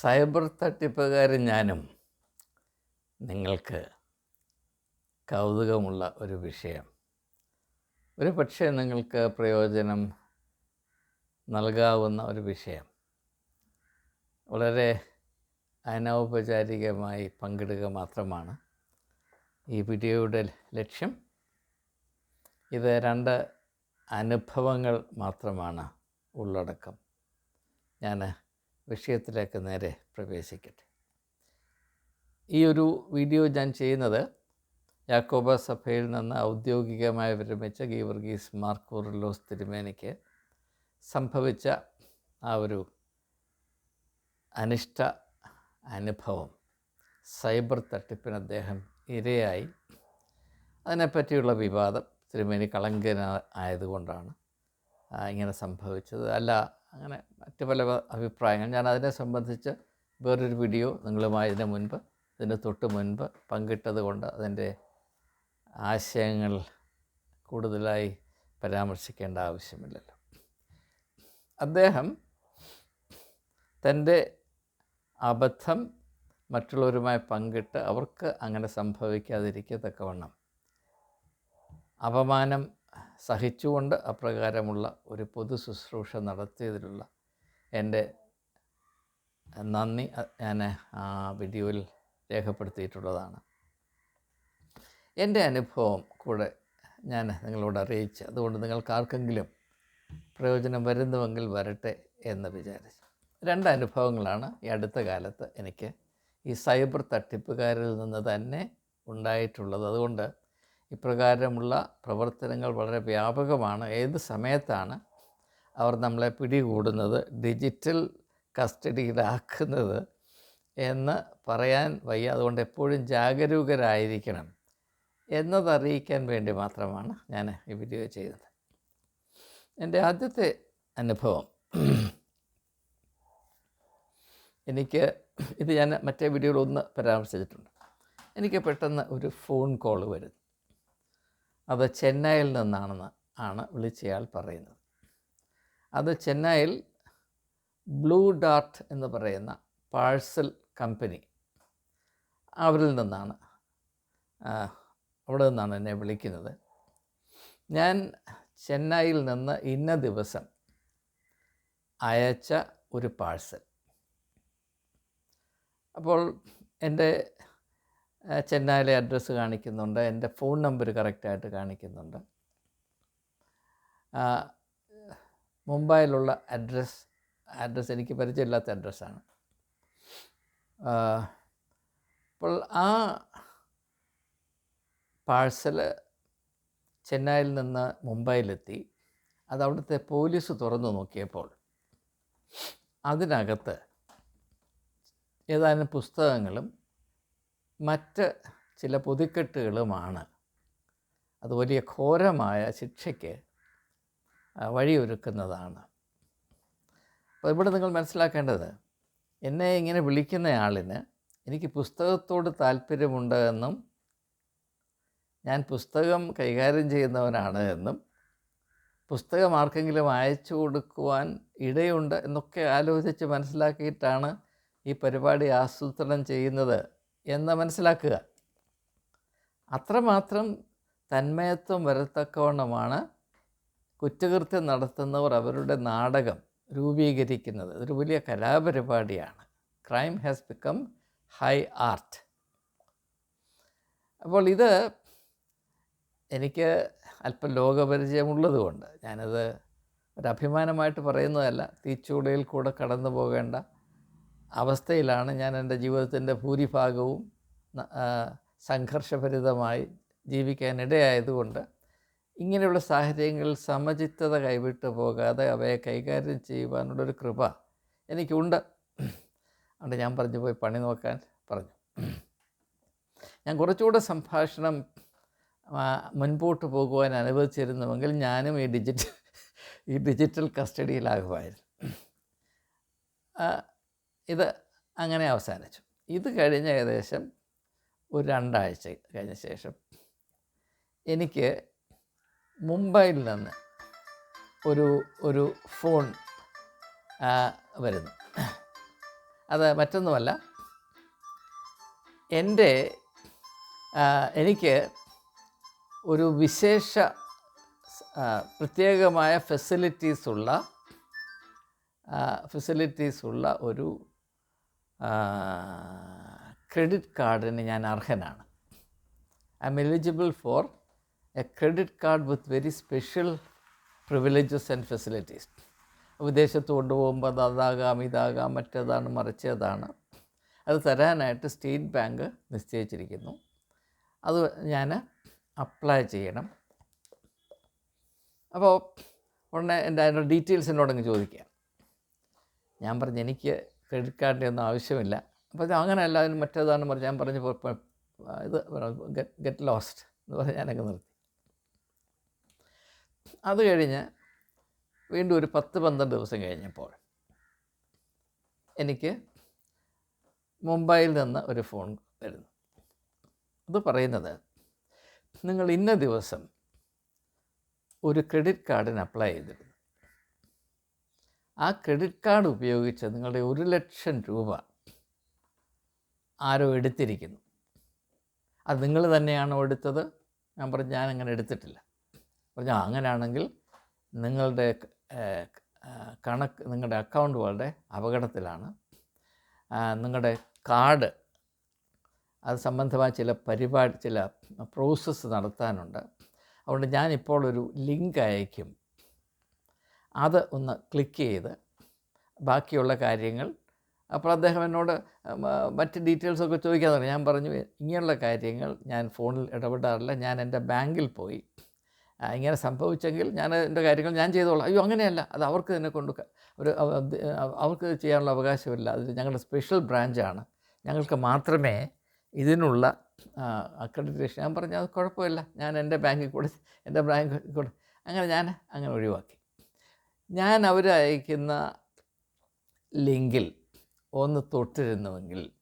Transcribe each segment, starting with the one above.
Cyber തട്ടിപ്പുകാരൻ ഞാനും നിങ്ങൾക്ക് കൗതുകമുള്ള ഒരു വിഷയം. ഒരു പക്ഷേ നിങ്ങൾക്ക് പ്രയോജനം നൽകാവുന്ന ഒരു വിഷയം. വളരെ അനൗപചാരികമായി പങ്കിടുക മാത്രമാണ് ഈ വീഡിയോയുടെ ലക്ഷ്യം. ഇത് രണ്ട് അനുഭവങ്ങൾ മാത്രമാണ് ഉള്ളടക്കം. ഞാൻ വിഷയത്തിലേക്ക് നേരെ പ്രവേശിക്കട്ടെ. ഈ ഒരു വീഡിയോ ഞാൻ ചെയ്യുന്നത് യാക്കോബ സഭയിൽ നിന്ന് ഔദ്യോഗികമായി വിരമിച്ച ഗീവർഗീസ് മാർക്കൂറിലോസ് തിരുമേനിക്ക് സംഭവിച്ച ആ ഒരു അനിഷ്ട അനുഭവം സൈബർ തട്ടിപ്പിന് അദ്ദേഹം ഇരയായി. അതിനെപ്പറ്റിയുള്ള വിവാദം തിരുമേനി കളങ്കന ആയതുകൊണ്ടാണ് ആ, ഇങ്ങനെ സംഭവിച്ചത്. അല്ല അങ്ങനെ മറ്റ് പല അഭിപ്രായങ്ങൾ. ഞാൻ അതിനെ സംബന്ധിച്ച് വേറൊരു വീഡിയോ നിങ്ങളുമായി ഇതിന് മുൻപ് ഇതിന് തൊട്ട് മുൻപ് പങ്കിട്ടത് കൊണ്ട് അതിന്റെ ആശയങ്ങൾ കൂടുതലായി പരാമർശിക്കേണ്ട ആവശ്യമില്ലല്ലോ. അദ്ദേഹം തന്റെ അബദ്ധം മറ്റുള്ളവരുമായി പങ്കിട്ട് അവർക്ക് അങ്ങനെ സംഭവിക്കാതിരിക്കത്തക്കവണ്ണം അപമാനം സഹിച്ചുകൊണ്ട് അപ്രകാരമുള്ള ഒരു പൊതു ശുശ്രൂഷ നടത്തിയതിലുള്ള എന്റെ നന്ദി ഞാൻ ആ വീഡിയോയിൽ രേഖപ്പെടുത്തിയിട്ടുള്ളതാണ്. എന്റെ അനുഭവം കൂടെ ഞാൻ നിങ്ങളോട് അറിയിച്ച് അതുകൊണ്ട് നിങ്ങൾക്ക് ആർക്കെങ്കിലും പ്രയോജനം വരുന്നുവെങ്കിൽ വരട്ടെ എന്ന് വിചാരിച്ചു. രണ്ട് അനുഭവങ്ങളാണ് ഈ അടുത്ത കാലത്ത് എനിക്ക് ഈ സൈബർ തട്ടിപ്പുകാരിൽ നിന്ന് തന്നെ ഉണ്ടായിട്ടുള്ളത്. അതുകൊണ്ട് ഇപ്രകാരമുള്ള പ്രവർത്തനങ്ങൾ വളരെ വ്യാപകമാണ്. ഏത് സമയത്താണ് അവർ നമ്മളെ പിടികൂടുന്നത് ഡിജിറ്റൽ കസ്റ്റഡിയിലാക്കുന്നത് എന്ന് പറയാൻ വയ്യ. അതുകൊണ്ട് എപ്പോഴും ജാഗരൂകരായിരിക്കണം എന്നതറിയിക്കാൻ വേണ്ടി മാത്രമാണ് ഞാൻ ഈ വീഡിയോ ചെയ്തത് എന്റെ ആദ്യത്തെ അനുഭവം. എനിക്ക് ഇത് ഞാൻ മറ്റേ വീഡിയോയിൽ ഒന്ന് പരാമർശിച്ചിട്ടുണ്ട്. എനിക്ക് പെട്ടെന്ന് ഒരു ഫോൺ കോൾ വരുന്നു. അത് ചെന്നൈയിൽ നിന്നാണെന്ന് ആണ് വിളിച്ചയാൾ പറയുന്നത്. അത് ചെന്നൈയിൽ ബ്ലൂ ഡാർട്ട് എന്ന് പറയുന്ന പാഴ്സൽ കമ്പനി അവരിൽ നിന്നാണ് അവിടെ നിന്നാണ് എന്നെ വിളിക്കുന്നത്. ഞാൻ ചെന്നൈയിൽ നിന്ന് ഇന്ന ദിവസം അയച്ച ഒരു പാഴ്സൽ. അപ്പോൾ എന്റെ ചെന്നൈയിലെ അഡ്രസ്സ് കാണിക്കുന്നുണ്ട്. എന്റെ ഫോൺ നമ്പർ കറക്റ്റായിട്ട് കാണിക്കുന്നുണ്ട്. മുംബൈയിലുള്ള അഡ്രസ്സ് അഡ്രസ്സ് എനിക്ക് പരിചയമില്ലാത്ത അഡ്രസ്സാണ്. അപ്പോൾ ആ പാഴ്സൽ ചെന്നൈയിൽ നിന്ന് മുംബൈയിലെത്തി. അത് അവിടുത്തെ പോലീസ് തുറന്നു നോക്കിയപ്പോൾ അതിനകത്ത് ഏതാനും പുസ്തകങ്ങളും മറ്റ് ചില പൊതിക്കെട്ടുകളുമാണ്. അത് വലിയ ഘോരമായ ശിക്ഷയ്ക്ക് വഴിയൊരുക്കുന്നതാണ്. അപ്പോൾ ഇവിടെ നിങ്ങൾ മനസ്സിലാക്കേണ്ടത് എന്നെ ഇങ്ങനെ വിളിക്കുന്നയാളിന് എനിക്ക് പുസ്തകത്തോട് താല്പര്യമുണ്ട് എന്നും ഞാൻ പുസ്തകം കൈകാര്യം ചെയ്യുന്നവനാണ് എന്നും പുസ്തകം ആർക്കെങ്കിലും അയച്ചു കൊടുക്കുവാൻ ഇടയുണ്ട് എന്നൊക്കെ ആലോചിച്ച് മനസ്സിലാക്കിയിട്ടാണ് ഈ പരിപാടി ആസൂത്രണം ചെയ്യുന്നത്. എന്ന് മനസ്സിലാക്കുക. അത്രമാത്രം തന്മയത്വം വരത്തക്കവണ്ണമാണ് കുറ്റകൃത്യം നടത്തുന്നവർ അവരുടെ നാടകം രൂപീകരിക്കുന്നത്. ഇതൊരു വലിയ കലാപരിപാടിയാണ്. Crime has become high art അപ്പോൾ ഇത് എനിക്ക് അല്പം ലോകപരിചയമുള്ളതുകൊണ്ട് ഞാനത് ഒരു അഭിമാനമായിട്ട് പറയുന്നതല്ല. തീച്ചൂടയിൽ കൂടെ കടന്നു പോകേണ്ട അവസ്ഥയിലാണ് ഞാൻ എന്റെ ജീവിതത്തിന്റെ ഭൂരിഭാഗവും സംഘർഷഭരിതമായി ജീവിക്കാനിടയായതുകൊണ്ട് ഇങ്ങനെയുള്ള സാഹചര്യങ്ങളിൽ സമചിത്തത കൈവിട്ടു പോകാതെ അവയെ കൈകാര്യം ചെയ്യുവാനുള്ളൊരു കൃപ എനിക്കുണ്ട്. അതുകൊണ്ട് ഞാൻ പറഞ്ഞു പോയി പണി നോക്കാൻ പറഞ്ഞു. ഞാൻ കുറച്ചുകൂടെ സംഭാഷണം മുൻപോട്ട് പോകുവാൻ അനുവദിച്ചിരുന്നുവെങ്കിൽ ഞാനും ഈ ഡിജിറ്റൽ ഈ ഡിജിറ്റൽ കസ്റ്റഡിയിലാകുമായിരുന്നു. ഇത് അങ്ങനെ അവസാനിച്ചു. ഇത് കഴിഞ്ഞ ഏകദേശം ഒരു രണ്ടാഴ്ച കഴിഞ്ഞ ശേഷം എനിക്ക് മുംബൈയിൽ നിന്ന് ഒരു ഒരു ഫോൺ വരുന്നു. അത് മറ്റൊന്നുമല്ല എന്റെ എനിക്ക് ഒരു വിശേഷ പ്രത്യേകമായ ഫെസിലിറ്റീസ് ഉള്ള ഫെസിലിറ്റീസ് ഉള്ള ഒരു ക്രെഡിറ്റ് കാർഡിന് ഞാൻ അർഹനാണ്. I am eligible for a credit card with very special privileges and facilities വിദേശത്ത് കൊണ്ടുപോകുമ്പോൾ അത് അതാകാം ഇതാകാം മറ്റേതാണ് മറിച്ചതാണ്. അത് തരാനായിട്ട് സ്റ്റേറ്റ് ബാങ്ക് നിശ്ചയിച്ചിരിക്കുന്നു. അത് ഞാൻ അപ്ലൈ ചെയ്യണം. അപ്പോൾ ഉടനെ എന്റെ അതിന്റെ ഡീറ്റെയിൽസ് എന്നോടങ്ങ് ചോദിക്കുക. ഞാൻ പറഞ്ഞു എനിക്ക് ക്രെഡിറ്റ് കാർഡിന്റെ ഒന്നും ആവശ്യമില്ല അപ്പോൾ അങ്ങനെയല്ല അതിന് മറ്റേതാണ് പറഞ്ഞ് ഞാൻ പറഞ്ഞു "പോ- പോ- ഇത് ഗെറ്റ് ലോസ്റ്റ് എന്ന് പറഞ്ഞ് ഞാനൊക്കെ നിർത്തി. അത് കഴിഞ്ഞ് വീണ്ടും ഒരു പത്ത് പന്ത്രണ്ട് ദിവസം കഴിഞ്ഞപ്പോൾ എനിക്ക് മുംബൈയിൽ നിന്ന് ഒരു ഫോൺ വരുന്നു. അത് പറയുന്നത് നിങ്ങൾ ഇന്ന ദിവസം ഒരു ക്രെഡിറ്റ് കാർഡിന് അപ്ലൈ ചെയ്തിരുന്നു. ആ ക്രെഡിറ്റ് കാർഡ് ഉപയോഗിച്ച് നിങ്ങളുടെ ഒരു ലക്ഷം രൂപ ആരോ എടുത്തിരിക്കുന്നു. അത് നിങ്ങൾ തന്നെയാണോ എടുത്തത്? ഞാൻ പറഞ്ഞു ഞാൻ അങ്ങനെ എടുത്തിട്ടില്ല. പറഞ്ഞു "ആ, അങ്ങനെയാണെങ്കിൽ നിങ്ങളുടെ കണക്ക് നിങ്ങളുടെ അക്കൗണ്ട് വളരെ അപകടത്തിലാണ്. നിങ്ങളുടെ കാർഡ് അത് സംബന്ധമായ ചില പരിപാടി ചില പ്രോസസ്സ് നടത്താനുണ്ട്. അതുകൊണ്ട് ഞാനിപ്പോൾ ഒരു ലിങ്ക് അയക്കും അത് ഒന്ന് ക്ലിക്ക് ചെയ്ത് ബാക്കിയുള്ള കാര്യങ്ങൾ. അപ്പോൾ അദ്ദേഹം എന്നോട് മറ്റ് ഡീറ്റെയിൽസൊക്കെ ചോദിക്കാൻ തുടങ്ങി. ഞാൻ പറഞ്ഞു ഇങ്ങനെയുള്ള കാര്യങ്ങൾ ഞാൻ ഫോണിൽ ഇടപെടാറില്ല. ഞാൻ എന്റെ ബാങ്കിൽ പോയി ഇങ്ങനെ സംഭവിച്ചെങ്കിൽ ഞാൻ എന്റെ കാര്യങ്ങൾ ഞാൻ ചെയ്തോളാം. അയ്യോ അങ്ങനെയല്ല. അത് അവർക്ക് തന്നെ കൊണ്ട് ഒരു അവർക്ക് ചെയ്യാനുള്ള അവകാശമില്ല. അത് ഞങ്ങളുടെ സ്പെഷ്യൽ ബ്രാഞ്ചാണ് ഞങ്ങൾക്ക് മാത്രമേ ഇതിനുള്ള അക്രഡിറ്റേഷൻ ഞാൻ പറഞ്ഞു അത് കുഴപ്പമില്ല. ഞാൻ എന്റെ ബാങ്കിൽ കൂടെ എന്റെ ബാങ്കിൽ കൂടെ. അങ്ങനെ ഞാൻ അങ്ങനെ ഒഴിവാക്കി. ഞാൻ അവരയക്കുന്ന ലിങ്കിൽ ഒന്ന് തൊട്ടിരുന്നുവെങ്കിൽ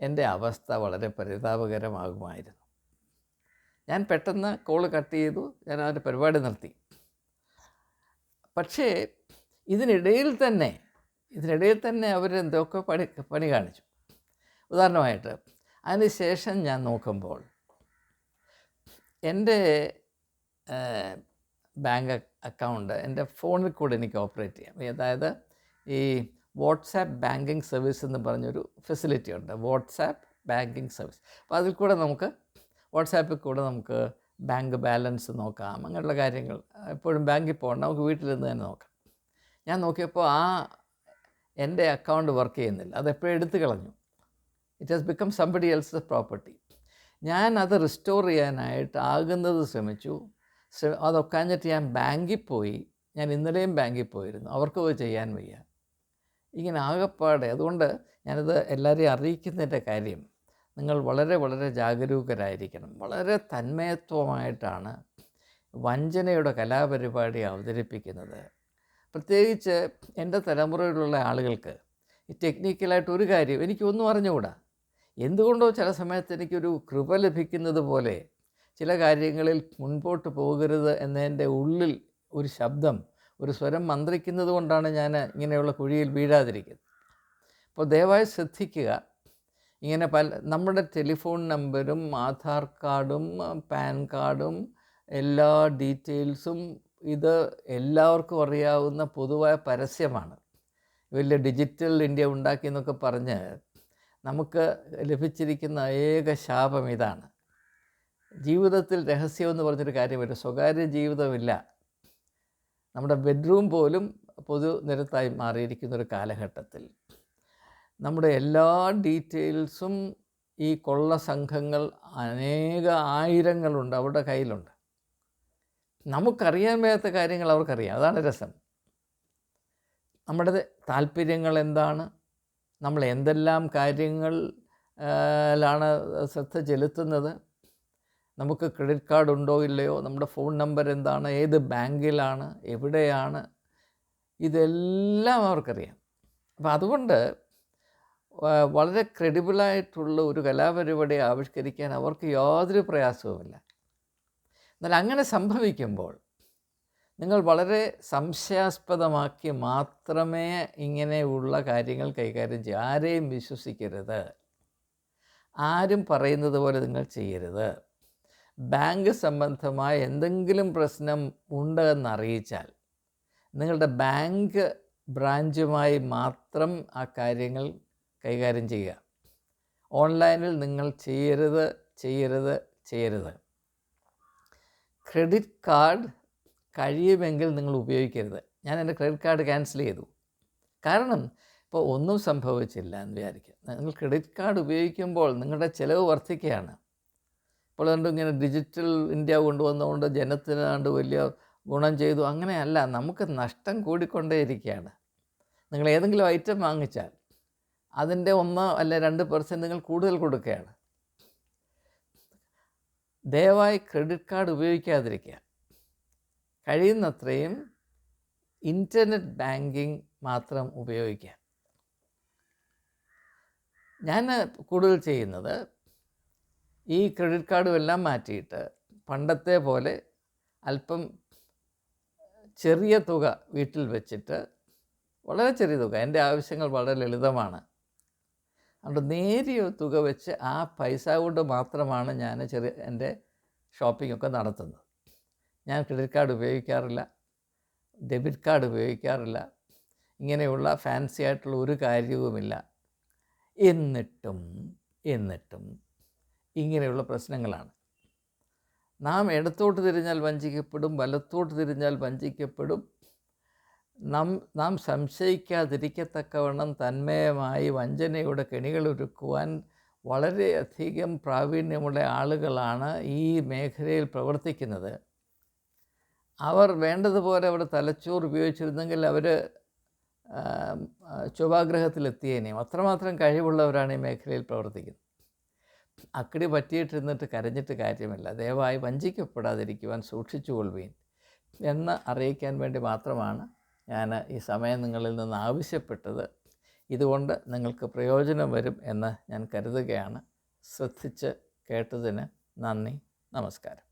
എന്റെ അവസ്ഥ വളരെ പരിതാപകരമാകുമായിരുന്നു. ഞാൻ പെട്ടെന്ന് കോൾ കട്ട് ചെയ്തു ഞാൻ അവരുടെ പരിപാടി നിർത്തി. പക്ഷേ ഇതിനിടയിൽ തന്നെ ഇതിനിടയിൽ തന്നെ അവരെന്തൊക്കെ പണി പണി കാണിച്ചു. ഉദാഹരണമായിട്ട് അതിനുശേഷം ഞാൻ നോക്കുമ്പോൾ എന്റെ ബാങ്ക് അക്കൗണ്ട് എന്റെ ഫോണിൽ കൂടെ എനിക്ക് ഓപ്പറേറ്റ് ചെയ്യാം. അതായത് ഈ വാട്സാപ്പ് ബാങ്കിങ് സർവീസ് എന്ന് പറഞ്ഞൊരു ഫെസിലിറ്റി ഉണ്ട്. WhatsApp banking service. അപ്പോൾ അതിൽ കൂടെ നമുക്ക് വാട്സാപ്പിൽ കൂടെ നമുക്ക് ബാങ്ക് ബാലൻസ് നോക്കാം. അങ്ങനെയുള്ള കാര്യങ്ങൾ എപ്പോഴും ബാങ്കിൽ പോകണം. നമുക്ക് വീട്ടിലിരുന്ന് തന്നെ നോക്കാം. ഞാൻ നോക്കിയപ്പോൾ ആ എന്റെ അക്കൗണ്ട് വർക്ക് ചെയ്യുന്നില്ല. അതെപ്പോഴും എടുത്തു കളഞ്ഞു. It has become somebody else property ഞാൻ അത് റിസ്റ്റോർ ചെയ്യാനായിട്ട് ആകുന്നത് ശ്രമിച്ചു. ശ്ര- അതൊക്കാഞ്ഞിട്ട് ഞാൻ ബാങ്കിൽ പോയി. ഞാൻ ഇന്നലെയും ബാങ്കിൽ പോയിരുന്നു. അവർക്ക് പോയി ചെയ്യാൻ വയ്യ. ഇങ്ങനെ ആകപ്പാടെ അതുകൊണ്ട് ഞാനത് എല്ലാവരെയും അറിയിക്കുന്നതിന്റെ കാര്യം നിങ്ങൾ വളരെ വളരെ ജാഗരൂകരായിരിക്കണം. വളരെ തന്മയത്വമായിട്ടാണ് വഞ്ചനയുടെ കലാപരിപാടി അവതരിപ്പിക്കുന്നത്. പ്രത്യേകിച്ച് എന്റെ തലമുറയിലുള്ള ആളുകൾക്ക് ഈ ടെക്നിക്കലായിട്ട് ഒരു കാര്യം എനിക്കൊന്നും അറിഞ്ഞുകൂടാ. എന്തുകൊണ്ടോ ചില സമയത്ത് എനിക്കൊരു കൃപ ലഭിക്കുന്നത് പോലെ ചില കാര്യങ്ങളിൽ മുൻപോട്ട് പോകരുത് എന്നതിന്റെ ഉള്ളിൽ ഒരു ശബ്ദം ഒരു സ്വരം മന്ത്രിക്കുന്നത് കൊണ്ടാണ് ഞാൻ ഇങ്ങനെയുള്ള കുഴിയിൽ വീഴാതിരിക്കുന്നത്. അപ്പോൾ ദയവായി ശ്രദ്ധിക്കുക. ഇങ്ങനെ പല നമ്മുടെ ടെലിഫോൺ നമ്പരും ആധാർ കാർഡും പാൻ കാർഡും എല്ലാ ഡീറ്റെയിൽസും ഇത് എല്ലാവർക്കും അറിയാവുന്ന പൊതുവായ പരസ്യമാണ്. വലിയ ഡിജിറ്റൽ ഇന്ത്യ ഉണ്ടാക്കി എന്നൊക്കെ പറഞ്ഞ് നമുക്ക് ലഭിച്ചിരിക്കുന്ന ഏക ശാപം ഇതാണ്. ജീവിതത്തിൽ രഹസ്യം എന്ന് പറഞ്ഞൊരു കാര്യമില്ല. സ്വകാര്യ ജീവിതമില്ല. നമ്മുടെ ബെഡ്റൂം പോലും പൊതു നിരത്തായി മാറിയിരിക്കുന്ന ഒരു കാലഘട്ടത്തിൽ. നമ്മുടെ എല്ലാ ഡീറ്റെയിൽസും ഈ കൊള്ള സംഘങ്ങൾ അനേക ആയിരങ്ങളുണ്ട് അവരുടെ കയ്യിലുണ്ട്. നമുക്കറിയാൻ വയ്യാത്ത കാര്യങ്ങൾ അവർക്കറിയാം. അതാണ് രസം. നമ്മുടെ താല്പര്യങ്ങൾ എന്താണ്? നമ്മൾ എന്തെല്ലാം കാര്യങ്ങളിലാണ് ശ്രദ്ധ ചെലുത്തുന്നത്? നമുക്ക് ക്രെഡിറ്റ് കാർഡ് ഉണ്ടോ ഇല്ലയോ നമ്മുടെ ഫോൺ നമ്പർ എന്താണ് ഏത് ബാങ്കിലാണ് എവിടെയാണ് ഇതെല്ലാം അവർക്കറിയാം. അപ്പം അതുകൊണ്ട് വളരെ ക്രെഡിബിളായിട്ടുള്ള ഒരു കലാപരിപാടി ആവിഷ്കരിക്കാൻ അവർക്ക് യാതൊരു പ്രയാസവുമില്ല. എന്നാൽ അങ്ങനെ സംഭവിക്കുമ്പോൾ നിങ്ങൾ വളരെ സംശയാസ്പദമാക്കി മാത്രമേ ഇങ്ങനെയുള്ള കാര്യങ്ങൾ കൈകാര്യം ചെയ്യൂ. ആരെയും വിശ്വസിക്കരുത്. ആരും പറയുന്നത് പോലെ നിങ്ങൾ ചെയ്യരുത്. ബാങ്ക് സംബന്ധമായ എന്തെങ്കിലും പ്രശ്നം ഉണ്ടെന്ന് എന്നറിയിച്ചാൽ നിങ്ങളുടെ ബാങ്ക് ബ്രാഞ്ചുമായി മാത്രം ആ കാര്യങ്ങൾ കൈകാര്യം ചെയ്യുക. ഓൺലൈനിൽ നിങ്ങൾ ചെയ്യരുത് ചെയ്യരുത് ചെയ്യരുത്. ക്രെഡിറ്റ് കാർഡ് കഴിയുമെങ്കിൽ നിങ്ങൾ ഉപയോഗിക്കരുത്. ഞാൻ എന്റെ ക്രെഡിറ്റ് കാർഡ് ക്യാൻസൽ ചെയ്തു. കാരണം ഇപ്പോൾ ഒന്നും സംഭവിച്ചില്ല എന്ന് വിചാരിക്കുക. നിങ്ങൾ ക്രെഡിറ്റ് കാർഡ് ഉപയോഗിക്കുമ്പോൾ നിങ്ങളുടെ ചിലവ് വർദ്ധിക്കുകയാണ്. അതുകൊണ്ട് ഇങ്ങനെ ഡിജിറ്റൽ ഇന്ത്യ കൊണ്ടുവന്നതുകൊണ്ട് ജനത്തിനാണ്ട് വലിയ ഗുണം ചെയ്തു. അങ്ങനെയല്ല നമുക്ക് നഷ്ടം കൂടിക്കൊണ്ടേയിരിക്കുകയാണ്. നിങ്ങൾ ഏതെങ്കിലും ഐറ്റം വാങ്ങിച്ചാൽ അതിന്റെ ഒന്ന് അല്ലെ രണ്ട് പെർസെന്റ് നിങ്ങൾ കൂടുതൽ കൊടുക്കുകയാണ്. ദയവായി ക്രെഡിറ്റ് കാർഡ് ഉപയോഗിക്കാതിരിക്കുക. കഴിയുന്നത്രയും ഇന്റർനെറ്റ് ബാങ്കിങ് മാത്രം ഉപയോഗിക്കുക. ഞാൻ കൂടുതൽ ചെയ്യുന്നത് ഈ ക്രെഡിറ്റ് കാർഡും എല്ലാം മാറ്റിയിട്ട് പണ്ടത്തെ പോലെ അല്പം ചെറിയ തുക വീട്ടിൽ വെച്ചിട്ട് വളരെ ചെറിയ തുക എന്റെ ആവശ്യങ്ങൾ വളരെ ലളിതമാണ്. അതുകൊണ്ട് നേരിയ തുക വെച്ച് ആ പൈസ കൊണ്ട് മാത്രമാണ് ഞാൻ ചെറിയ എന്റെ ഷോപ്പിംഗ് ഒക്കെ നടത്തുന്നത്. ഞാൻ ക്രെഡിറ്റ് കാർഡ് ഉപയോഗിക്കാറില്ല ഡെബിറ്റ് കാർഡ് ഉപയോഗിക്കാറില്ല ഇങ്ങനെയുള്ള ഫാൻസി ആയിട്ടുള്ള ഒരു കാര്യവുമില്ല. എന്നിട്ടും എന്നിട്ടും ഇങ്ങനെയുള്ള പ്രശ്നങ്ങളാണ്. നാം ഇടത്തോട്ട് തിരിഞ്ഞാൽ വഞ്ചിക്കപ്പെടും വലത്തോട്ട് തിരിഞ്ഞാൽ വഞ്ചിക്കപ്പെടും. നാം നാം സംശയിക്കാതിരിക്കത്തക്കവണ്ണം തന്മയമായി വഞ്ചനയുടെ കെണികൾ ഒരുക്കുവാൻ വളരെയധികം പ്രാവീണ്യമുള്ള ആളുകളാണ് ഈ മേഖലയിൽ പ്രവർത്തിക്കുന്നത്. അവർ വേണ്ടതുപോലെ അവർ തലച്ചോർ ഉപയോഗിച്ചിരുന്നെങ്കിൽ അവർ ചൊവ്വാഗ്രഹത്തിലെത്തിയേനെയും അത്രമാത്രം കഴിവുള്ളവരാണ് ഈ മേഖലയിൽ പ്രവർത്തിക്കുന്നത്. അക്കടി പറ്റിയിട്ടിരുന്നിട്ട് കരഞ്ഞിട്ട് കാര്യമില്ല. ദയവായി വഞ്ചിക്കപ്പെടാതിരിക്കുവാൻ സൂക്ഷിച്ചുകൊള്ളുവീൻ എന്ന് അറിയിക്കാൻ വേണ്ടി മാത്രമാണ് ഞാൻ ഈ സമയം നിങ്ങളിൽ നിന്ന് ആവശ്യപ്പെട്ടത്. ഇതുകൊണ്ട് നിങ്ങൾക്ക് പ്രയോജനം വരും എന്ന് ഞാൻ കരുതുകയാണ്. ശ്രദ്ധിച്ച് കേട്ടതിന് നന്ദി. നമസ്കാരം.